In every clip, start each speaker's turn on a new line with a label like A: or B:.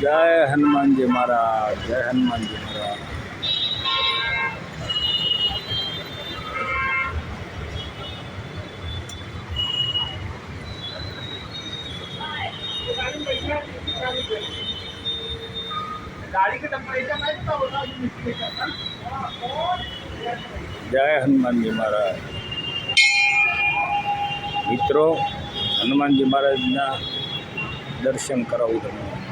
A: જય હનુમાનજી મહારાજ જય હનુમાનજી મહારાજ જય હનુમાનજી મહારાજ. મિત્રો, હનુમાનજી મહારાજના દર્શન કરાવું તમને.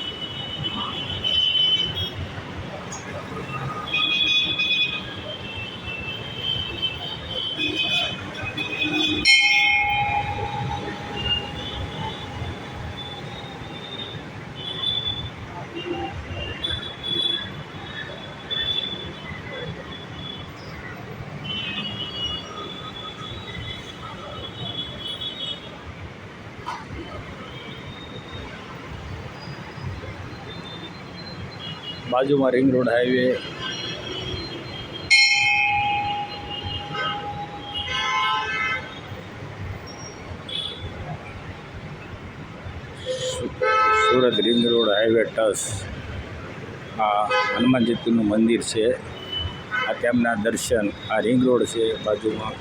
A: બાજુમાં ring road highway. Surat ring road highway ટસ. આ હનુમાનજીનું મંદિર છે. આ તેમના દર્શન, આ રિંગ રોડ છે બાજુમાં.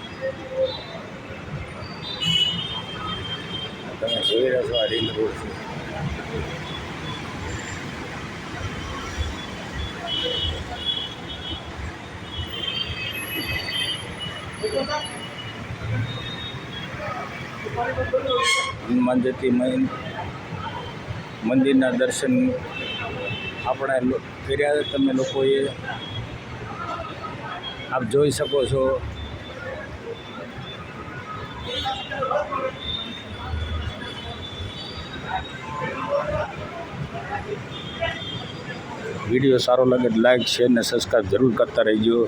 A: તમે જોઈ રહ્યા છો આ રિંગ રોડ છે. હનુમાનજતી મહિન મંદિરના દર્શન આપણે કર્યા તમે લોકોએ આપ જોઈ શકો છો. વીડિયો સારો લાગે લાઈક શેર ને સબસ્ક્રાઈબ જરૂર કરતા રહેજો.